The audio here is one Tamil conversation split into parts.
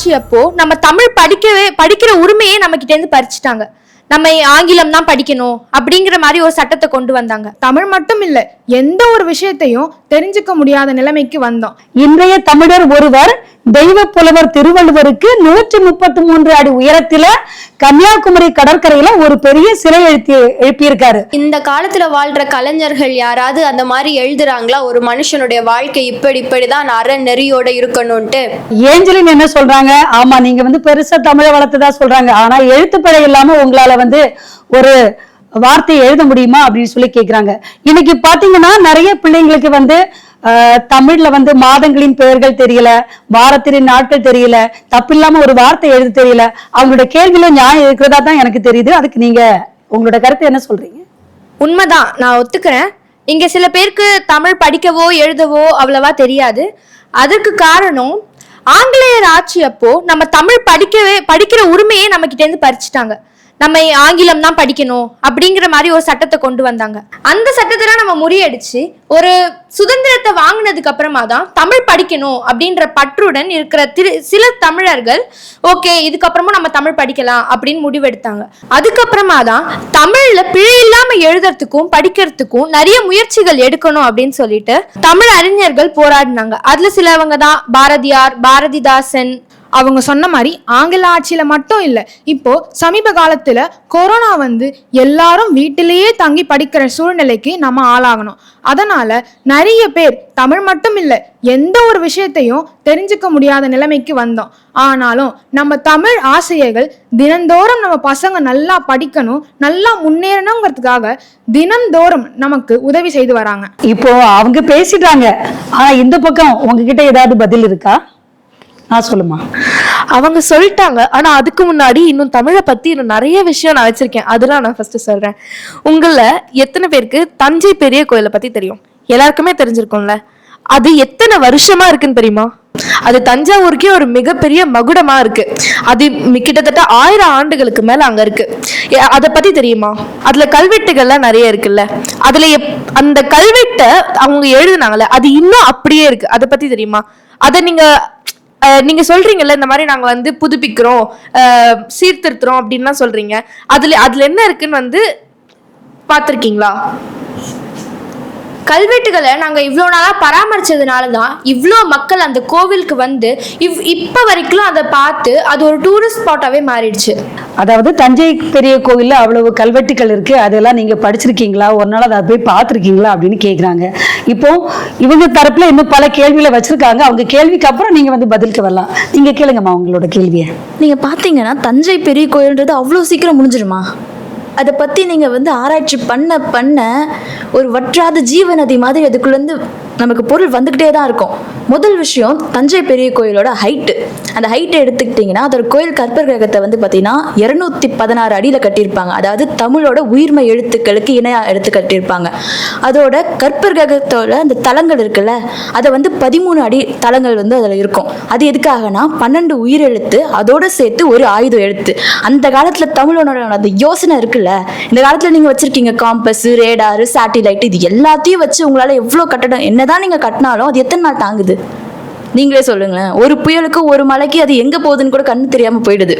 ஆட்சி அப்போ நம்ம தமிழ் படிக்கவே படிக்கிற உரிமையே நம்ம கிட்ட இருந்து பறிச்சுட்டாங்க. நம்ம ஆங்கிலம் தான் படிக்கணும் அப்படிங்கிற மாதிரி ஒரு சட்டத்தை கொண்டு வந்தாங்க. தமிழ் மட்டும் இல்ல எந்த ஒரு விஷயத்தையும் தெரிஞ்சுக்க முடியாத நிலைமைக்கு வந்தோம். இன்றைய தமிழர் ஒருவர் தெய்வ புலவர் திருவள்ளுவருக்கு நூற்றி முப்பத்தி மூன்று அடி உயரத்தில கன்னியாகுமரி கடற்கரையில ஒரு பெரிய சிலை எழுப்பி எழுப்பியிருக்காரு. இந்த காலத்துல வாழ்ற கலைஞர்கள் யாராவது அந்த மாதிரி எழுதுறாங்களா? ஒரு மனுஷனுடைய வாழ்க்கை இப்படி இப்படிதான் அற நெறியோட இருக்கணும்ட்டு. ஏஞ்சலின் என்ன சொல்றாங்க? ஆமா நீங்க வந்து பெருசா தமிழை வளர்த்ததா சொல்றாங்க. ஆனா எழுத்துப்பிழை இல்லாம உங்களால வந்து ஒரு வார்த்தையை எழுத முடியுமா அப்படின்னு சொல்லி கேக்குறாங்க. இன்னைக்கு பாத்தீங்கன்னா நிறைய பிள்ளைங்களுக்கு வந்து தமிழ்ல வந்து மாதங்களின் பெயர்கள் தெரியல வாரத்தின் நாட்கள் தெரியல தப்பில்லாம ஒரு வார்த்தை எழுத தெரியல. அவங்களோட கேள்வியில நியாயம் இருக்கிறதா தான் எனக்கு தெரியுது. அதுக்கு நீங்க உங்களோட கருத்து என்ன சொல்றீங்க? உண்மைதான். நான் ஒத்துக்கிறேன். இங்க சில பேருக்கு தமிழ் படிக்கவோ எழுதவோ அவ்வளவா தெரியாது. அதற்கு காரணம் ஆங்கிலேயர் ஆட்சி அப்போ நம்ம தமிழ் படிக்கவே படிக்கிற உரிமையே நம்ம கிட்ட இருந்து பறிச்சுட்டாங்க. நம்ம ஆங்கிலம் தான் படிக்கணும் அப்படிங்கிற மாதிரி ஒரு சட்டத்தை கொண்டு வந்தாங்க. அந்த சட்டத்தெல்லாம் நம்ம முறியடிச்சு ஒரு சுதந்திரத்தை வாங்கினதுக்கு அப்புறமா தான் தமிழ் படிக்கணும் அப்படின்ற பற்றுடன் இருக்கிற திரு சில தமிழர்கள் ஓகே இதுக்கப்புறமும் நம்ம தமிழ் படிக்கலாம் அப்படின்னு முடிவெடுத்தாங்க. அதுக்கப்புறமா தான் தமிழ்ல பிழை இல்லாம எழுதுறதுக்கும் படிக்கிறதுக்கும் நிறைய முயற்சிகள் எடுக்கணும் அப்படின்னு சொல்லிட்டு தமிழ் அறிஞர்கள் போராடினாங்க. அதுல சிலவங்க தான் பாரதியார் பாரதிதாசன் அவங்க சொன்ன மாதிரி ஆங்கில ஆட்சியில மட்டும் இல்லை. இப்போ சமீப காலத்துல கொரோனா வந்து எல்லாரும் வீட்டிலேயே தங்கி படிக்கிற சூழ்நிலைக்கு நம்ம ஆளாகணும். அதனால நிறைய பேர் தமிழ் மட்டும் இல்லை எந்த ஒரு விஷயத்தையும் தெரிஞ்சுக்க முடியாத நிலைமைக்கு வந்தோம். ஆனாலும் நம்ம தமிழ் ஆசிரியர்கள் தினந்தோறும் நம்ம பசங்க நல்லா படிக்கணும் நல்லா முன்னேறணுங்கிறதுக்காக தினந்தோறும் நமக்கு உதவி செய்து வராங்க. இப்போ அவங்க பேசிட்டாங்க. ஆனா இந்த பக்கம் உங்ககிட்ட ஏதாவது பதில் இருக்கா? நான் சொல்லுமா? அவங்க சொல்லிட்டாங்க ஆனா அதுக்கு முன்னாடி இன்னும் தமிழை பத்தி இன்னும் நிறைய விஷயம் நான் வச்சிருக்கேன். அதெல்லாம் நான் ஃபர்ஸ்ட் சொல்றேன். உங்கள எத்தனை பேருக்கு தஞ்சை பெரிய கோயிலை பத்தி தெரியும்? எல்லாருக்குமே தெரிஞ்சிருக்கும்ல. அது எத்தனை வருஷமா இருக்குன்னு தெரியுமா? அது தஞ்சாவூருக்கே ஒரு மிகப்பெரிய மகுடமா இருக்கு. அது கிட்டத்தட்ட ஆயிரம் ஆண்டுகளுக்கு மேல அங்க இருக்கு. அதை பத்தி தெரியுமா? அதுல கல்வெட்டுகள்லாம் நிறைய இருக்குல்ல. அதுல எப்- அந்த கல்வெட்டை அவங்க எழுதுனாங்கல்ல அது இன்னும் அப்படியே இருக்கு. அதை பத்தி தெரியுமா? அதை நீங்க நீங்க சொல்றீங்கல்ல இந்த மாதிரி நாங்க வந்து புதுப்பிக்கிறோம் சீர்திருத்துறோம் அப்படின்லாம் சொல்றீங்க. அதுல அதுல என்ன இருக்குன்னு வந்து பார்த்துருக்கீங்களா? கல்வெட்டுகளை நாங்க இவ்வளோ நாளா பராமரிச்சதுனால தான் இவ்வளோ மக்கள் அந்த கோவிலுக்கு வந்து இவ் இப்போ வரைக்கும் அதை பார்த்து அது ஒரு டூரிஸ்ட் ஸ்பாட்டாவே மாறிடுச்சு. அதாவது தஞ்சை பெரிய கோவில்ல அவ்வளவு கல்வெட்டுகள் இருக்கு அதெல்லாம் நீங்க படிச்சிருக்கீங்களா? ஒரு நாள் அதை போய் பார்த்துருக்கீங்களா அப்படின்னு கேக்குறாங்க. இப்போ இவங்க தரப்புல இன்னும் பல கேள்விகளை வச்சிருக்காங்க. அவங்க கேள்விக்கு அப்புறம் நீங்க வந்து பதிலுக்கு வரலாம். நீங்க கேளுங்கம்மா உங்களோட கேள்வியை. நீங்க பாத்தீங்கன்னா தஞ்சை பெரிய கோயில்ன்றது அவ்வளோ சீக்கிரம் முடிஞ்சிருமா? அதை பத்தி நீங்க வந்து ஆராய்ச்சி பண்ண பண்ண ஒரு வற்றாத ஜீவநதி மாதிரி அதுக்குள்ளேருந்து நமக்கு பொருள் வந்துக்கிட்டே தான் இருக்கும். முதல் விஷயம் தஞ்சை பெரிய கோயிலோட ஹைட்டு அந்த ஹைட்டை எடுத்துக்கிட்டிங்கன்னா அதோட கோயில் கற்பர் கிரகத்தை வந்து பார்த்தீங்கன்னா இரநூத்தி பதினாறு அடியில் கட்டியிருப்பாங்க. அதாவது தமிழோட உயிர்மை எழுத்துக்களுக்கு இணையாக எடுத்து கட்டியிருப்பாங்க. அதோட கற்பர் கிரகத்தோட அந்த தலங்கள் இருக்குல்ல அதை வந்து பதிமூணு அடி தலங்கள் வந்து அதில் இருக்கும். அது எதுக்காகனா பன்னெண்டு உயிர் எழுத்து அதோட சேர்த்து ஒரு ஆயுதம் எழுத்து. அந்த காலத்தில் தமிழோட அந்த யோசனை இருக்குல்ல இந்த காலத்தில் நீங்கள் வச்சுருக்கீங்க காம்பஸ் ரேடாரு சேட்டிலைட் இது எல்லாத்தையும் வச்சு உங்களால் எவ்வளோ கட்டடம் என்ன தான் நீங்கள் கட்டினாலும் அது எத்தனை நாள் தாங்குது? நீங்களே சொல்லுங்களேன். ஒரு புயலுக்கு ஒரு மலைக்கு அது எங்கே போகுதுன்னு கூட கண்ணு தெரியாமல் போயிடுது.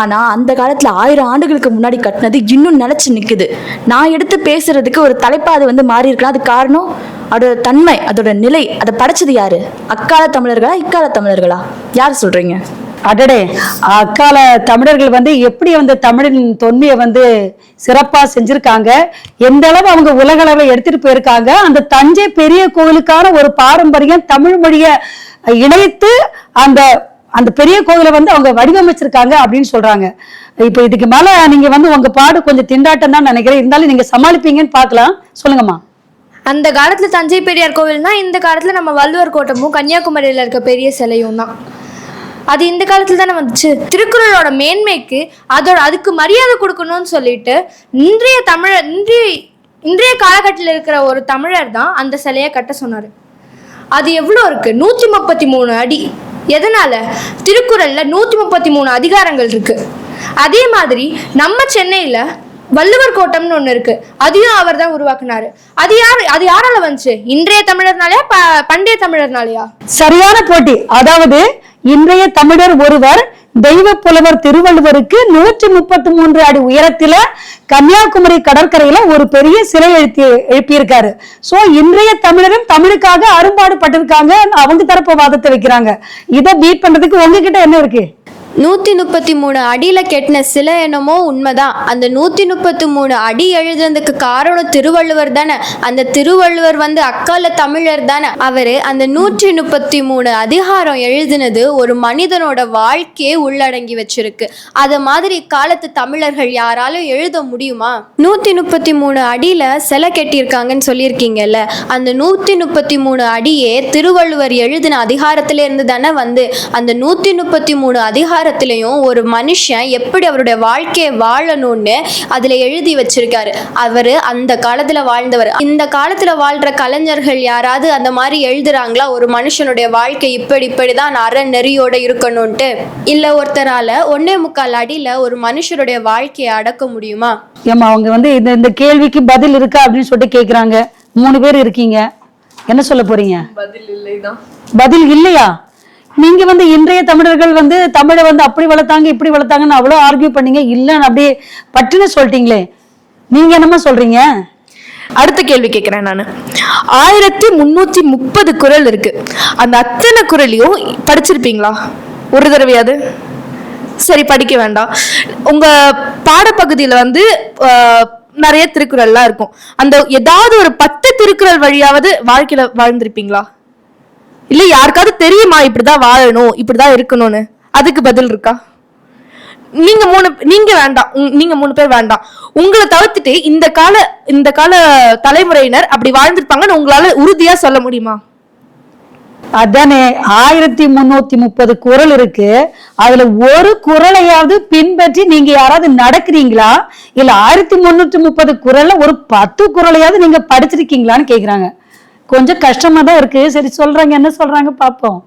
ஆனால் அந்த காலத்தில் ஆயிரம் ஆண்டுகளுக்கு முன்னாடி கட்டினது இன்னும் நிலச்சி நிற்குது நான் எடுத்து பேசுறதுக்கு ஒரு தலைப்பாக அது வந்து மாறி இருக்கலாம் அது காரணம் அதோட தன்மை அதோட நிலை அதை படைச்சது யாரு? அக்கால தமிழர்களா இக்கால தமிழர்களா? யார் சொல்றீங்க? அடடே. அக்கால தமிழர்கள் வந்து எப்படி வந்து தமிழின் தொன்மையை வந்து சிறப்பா செஞ்சிருக்காங்க? எந்த அளவு அவங்க உலக அளவை எடுத்துட்டு போயிருக்காங்க? அந்த தஞ்சை பெரிய கோவிலுக்கான ஒரு பாரம்பரியம் தமிழ் மொழியை இணைத்து அந்த அந்த பெரிய கோவிலை வந்து அவங்க வடிவமைச்சிருக்காங்க அப்படின்னு சொல்றாங்க. இப்போ இதுக்கு மேல நீங்க வந்து உங்க பாடு கொஞ்சம் திண்டாட்டம் தான் நினைக்கிறேன். இருந்தாலும் நீங்க சமாளிப்பீங்கன்னு பார்க்கலாம். சொல்லுங்கம்மா. அந்த காலத்துல தஞ்சை பெரியார் கோவில்னா இந்த காலத்துல நம்ம வள்ளுவர் கோட்டமும் கன்னியாகுமரியில இருக்க பெரிய சிலையும் தான். அது இந்த காலத்துல தானே வந்துச்சு? திருக்குறளோட மேன்மைக்கு அதோட அதுக்கு மரியாதை கொடுக்கணும்னு சொல்லிட்டு இன்றைய தமிழர் இன்றைய இன்றைய காலகட்டத்தில் இருக்கிற ஒரு தமிழர் தான் அந்த சிலையை கட்ட சொன்னார். அது எவ்வளோ இருக்கு? நூற்றி முப்பத்தி மூணு அடி. எதனால? திருக்குறளில் நூற்றி முப்பத்தி மூணு அதிகாரங்கள் இருக்கு. அதே மாதிரி நம்ம சென்னையில் வள்ளுவர் கோட்டம்னு ஒன்று இருக்கு. அதையும் அவர் தான் உருவாக்குனாரு. அது யார் அது யாரால வந்துச்சு? இன்றைய தமிழர்னாலயா ப பண்டைய தமிழர்னாலயா? சரியான போட்டி. அதாவது இன்றைய தமிழர் ஒருவர் தெய்வ புலவர் திருவள்ளுவருக்கு நூற்றி முப்பத்தி மூன்று அடி உயரத்துல கன்னியாகுமரி கடற்கரையில ஒரு பெரிய சிலை எழுத்தி எழுப்பியிருக்காரு. சோ இன்றைய தமிழரும் தமிழுக்காக அரும்பாடு பட்டிருக்காங்க அவங்க தரப்பு வாதத்தை வைக்கிறாங்க. இதை பீட் பண்றதுக்கு உங்ககிட்ட என்ன இருக்கு? நூற்றி முப்பத்தி மூணு அடியில் கெட்டின சிலை என்னமோ உண்மைதான் அந்த நூற்றி முப்பத்தி மூணு அடி எழுதுனதுக்கு காரணம் திருவள்ளுவர் தானே. அந்த திருவள்ளுவர் வந்து அக்கால தமிழர் தானே. அவர் அந்த நூற்றி முப்பத்தி மூணு அதிகாரம் எழுதினது ஒரு மனிதனோட வாழ்க்கையே உள்ளடங்கி வச்சிருக்கு. அது மாதிரி காலத்து தமிழர்கள் யாராலும் எழுத முடியுமா? நூற்றி முப்பத்தி மூணு அடியில் சிலை கட்டியிருக்காங்கன்னு சொல்லியிருக்கீங்கல்ல. அந்த நூற்றி முப்பத்தி மூணு அடியே திருவள்ளுவர் எழுதின அதிகாரத்திலேருந்து தானே வந்து. அந்த நூற்றி முப்பத்தி மூணு அதிகாரம் அதிகாரத்திலையும் ஒரு மனுஷன் எப்படி அவருடைய வாழ்க்கையை வாழணும்னு அதில் எழுதி வச்சிருக்காரு. அவர் அந்த காலத்தில் வாழ்ந்தவர். இந்த காலத்தில் வாழ்கிற கலைஞர்கள் யாராவது அந்த மாதிரி எழுதுறாங்களா? ஒரு மனுஷனுடைய வாழ்க்கை இப்படி இப்படி தான் அற நெறியோட இருக்கணும்ன்ட்டு. இல்லை ஒருத்தரால் ஒன்னே முக்கால் அடியில் ஒரு மனுஷனுடைய வாழ்க்கையை அடக்க முடியுமா? ஏமா அவங்க வந்து இந்த இந்த கேள்விக்கு பதில் இருக்கா அப்படின்னு சொல்லிட்டு கேக்குறாங்க. மூணு பேர் இருக்கீங்க. என்ன சொல்ல போறீங்க? பதில் இல்லையா? நீங்க வந்து இன்றைய தமிழர்கள் வந்து தமிழை வந்து அப்படி வளர்த்தாங்க இப்படி வளர்த்தாங்கன்னு அவ்வளோ ஆர்கியூ பண்ணீங்க. இல்லைன்னு அப்படியே பட்டுன்னு சொல்லிட்டீங்களே. நீங்க என்னமா சொல்றீங்க? அடுத்த கேள்வி கேட்குறேன் நான். ஆயிரத்தி முந்நூற்றி முப்பது குறள் இருக்கு. அந்த அத்தனை குறளையும் படிச்சிருப்பீங்களா? ஒரு தடவையாவது? சரி படிக்க வேண்டாம். உங்க பாடப்பகுதியில் வந்து நிறைய திருக்குறள்லாம் இருக்கும். அந்த ஏதாவது ஒரு பத்து திருக்குறள் வழியாவது வாழ்க்கையில வாழ்ந்திருப்பீங்களா? இல்ல யாருக்காவது தெரியுமா? இப்படிதான் வாழணும் இப்படிதான் இருக்கணும்னு. அதுக்கு பதில் இருக்கா? நீங்க மூணு நீங்க வேண்டாம். நீங்க மூணு பேர் வேண்டாம். உங்களை தவிர்த்துட்டு இந்த கால இந்த கால தலைமுறையினர் அப்படி வாழ்ந்திருப்பாங்கன்னு உங்களால உறுதியா சொல்ல முடியுமா? அதானே ஆயிரத்தி முன்னூத்தி முப்பது குறள் இருக்கு. அதுல ஒரு குறளையாவது பின்பற்றி நீங்க யாராவது நடக்கிறீங்களா? இல்ல ஆயிரத்தி முன்னூத்தி முப்பது குரல்ல ஒரு பத்து குறளையாவது நீங்க படிச்சிருக்கீங்களான்னு கேக்குறாங்க. கொஞ்சம் கஷ்டமா தான் இருக்கு. சரி சொல்றாங்க என்ன சொல்றாங்க பார்ப்போம்.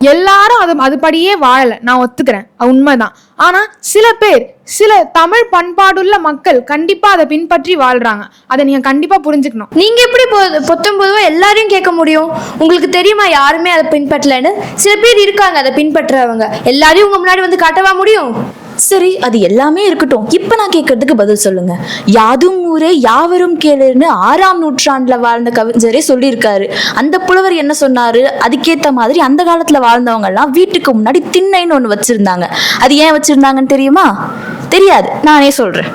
எல்லாரும் அது அதுபடியே வாழல. நான் ஒத்துக்கிறேன். அது உண்மைதான். ஆனா சில பேர் சில தமிழ் பண்பாடுள்ள மக்கள் கண்டிப்பா அதை பின்பற்றி வாழ்றாங்க. அதை நீங்க கண்டிப்பா புரிஞ்சுக்கணும். நீங்க எப்படி பொ- பொத்தும் பொதுவா எல்லாரையும் கேட்க முடியும்? உங்களுக்கு தெரியுமா யாருமே அதை பின்பற்றலைன்னு? சில பேர் இருக்காங்க அதை பின்பற்றுறவங்க. எல்லாரையும் உங்க முன்னாடி வந்து காட்டவா முடியும்? சரி அது எல்லாமே இருக்கட்டும். இப்ப நான் கேட்கறதுக்கு பதில் சொல்லுங்க. யாதும் ஊரே யாவரும் கேளுன்னு ஆறாம் நூற்றாண்டுல வாழ்ந்த கவிஞரே சொல்லியிருக்காரு. அந்த புலவர் என்ன சொன்னாரு? அதுக்கேத்த மாதிரி அந்த காலத்துல வாழ்ந்தவங்க எல்லாம் வீட்டுக்கு முன்னாடி திண்ணைன்னு ஒண்ணு வச்சிருந்தாங்க. அது ஏன் வச்சிருந்தாங்கன்னு தெரியுமா? தெரியாது. நானே சொல்றேன்.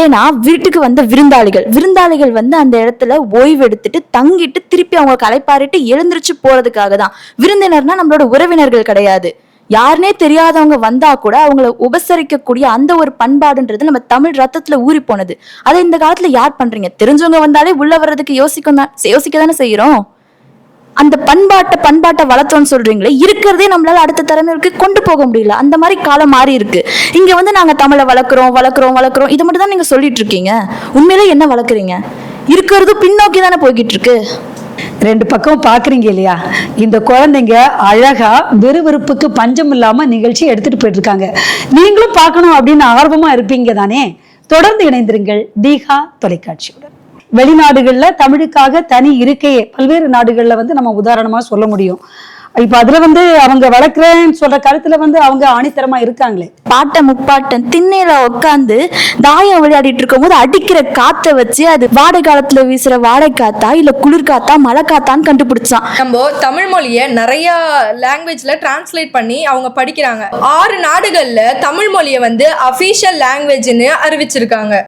ஏன்னா வீட்டுக்கு வந்த விருந்தாளிகள் விருந்தாளிகள் வந்து அந்த இடத்துல ஓய்வு எடுத்துட்டு தங்கிட்டு திருப்பி அவங்க களைப்பாரிட்டு எழுந்திருச்சு போறதுக்காக தான். விருந்தினர்னா நம்மளோட உறவினர்கள் கிடையாது. யாருனே தெரியாதவங்க வந்தா கூட அவங்கள உபசரிக்கக்கூடிய அந்த ஒரு பண்பாடுன்றது நம்ம தமிழ் ரத்தத்துல ஊறி போனது. அதை இந்த காலத்துல யார் பண்றீங்க? தெரிஞ்சவங்க வந்தாலே உள்ள வர்றதுக்கு யோசிக்கும் தான் யோசிக்க தானே செய்யறோம்? அந்த பண்பாட்டை பண்பாட்டை வளர்த்தோம்னு சொல்றீங்களே இருக்கிறதே நம்மளால அடுத்த தலைமுறைக்கு கொண்டு போக முடியல. அந்த மாதிரி காலம் மாறி இருக்கு. இங்க வந்து நாங்க தமிழை வளர்க்குறோம் வளர்க்குறோம் வளர்க்குறோம். இதை மட்டும் தான் நீங்க சொல்லிட்டு இருக்கீங்க. உண்மையிலே என்ன வளர்க்குறீங்க? இருக்கிறது பின்னோக்கி தானே போய்கிட்டு இருக்கு. ரெண்டு பக்கம் பாக்குறீங்க இல்லையா? இந்த குழந்தைங்க அழகா விறுவிறுப்புக்கு பஞ்சம் இல்லாம நிகழ்ச்சி எடுத்துட்டு போயிட்டு இருக்காங்க. நீங்களும் பார்க்கணும் அப்படின்னு ஆர்வமா இருப்பீங்க தானே? தொடர்ந்து இணைந்திருங்கள் தீகா தொலைக்காட்சியுடன். வெளிநாடுகள்ல தமிழுக்காக தனி இருக்கையே பல்வேறு நாடுகள்ல வந்து நம்ம உதாரணமா சொல்ல முடியும். இப்ப அதுல வந்து அவங்க வளர்க்குறேன்னு சொல்ற கருத்துல வந்து அவங்க ஆணித்தரமா இருக்காங்களே. பாட்டை முப்பாட்டன் திண்ணையில உட்காந்து தாயம் விளையாடிட்டு இருக்கும்போது அடிக்கிற காத்தை வச்சு அது வாடை காலத்துல வீசுற வாடை காத்தா இல்ல குளிர் காத்தா மழை காத்தான்னு கண்டுபிடிச்சான். நம்ம தமிழ் மொழியை நிறைய லாங்குவேஜ்ல டிரான்ஸ்லேட் பண்ணி அவங்க படிக்கிறாங்க. ஆறு நாடுகள்ல தமிழ் மொழியை வந்து அஃபீஷியல் லாங்குவேஜ்னு அறிவிச்சிருக்காங்க.